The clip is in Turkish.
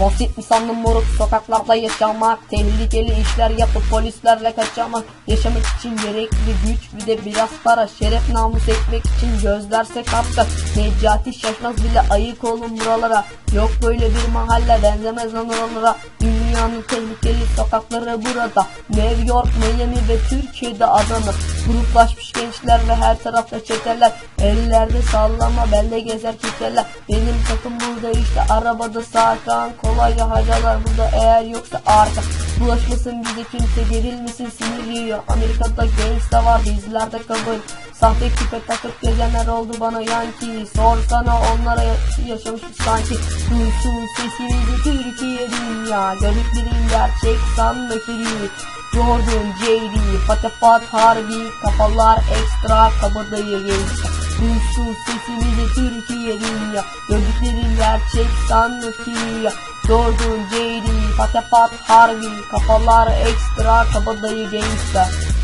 Basit mi sandın moruk sokaklarda yaşamak Tehlikeli işler yapıp polislerle kaçamak. Yaşamak için gerekli güç bir de biraz para. Şeref namus etmek için gözlerse kapta Necati şaşmaz bile ayık olun buralara. Yok böyle bir mahalle benzemez lan oralara Dünyanın tehlikeli sokakları burada. New York, Miami ve Türkiye'de Adana Gruplaşmış gençler ve her tarafta çeteler. Ellerde sallama belde gezer kitleler. Benim takım burada işte. Arabada sarkan Kolayca harcalar burada eğer yoksa arka Bulaşmasın bize kimse gerilmesin sinir yiyor. Amerika'da gangsta var bizlerde kabul. Sahte küpe takıp gezenler oldu bana yanki Sorsana onlara ya- yaşamış sanki. Duysun sesimizi Türkiye dünya. Gördüklerin gerçek sanma free Jordan, JD, Fatefat Harbi Kafalar ekstra kabadayı gençler Duysun sesimizi Türkiye dünya. Gördüklerin gerçek sanma free Jordan, JD, Fatefat Harbi Kafalar ekstra kabadayı gençler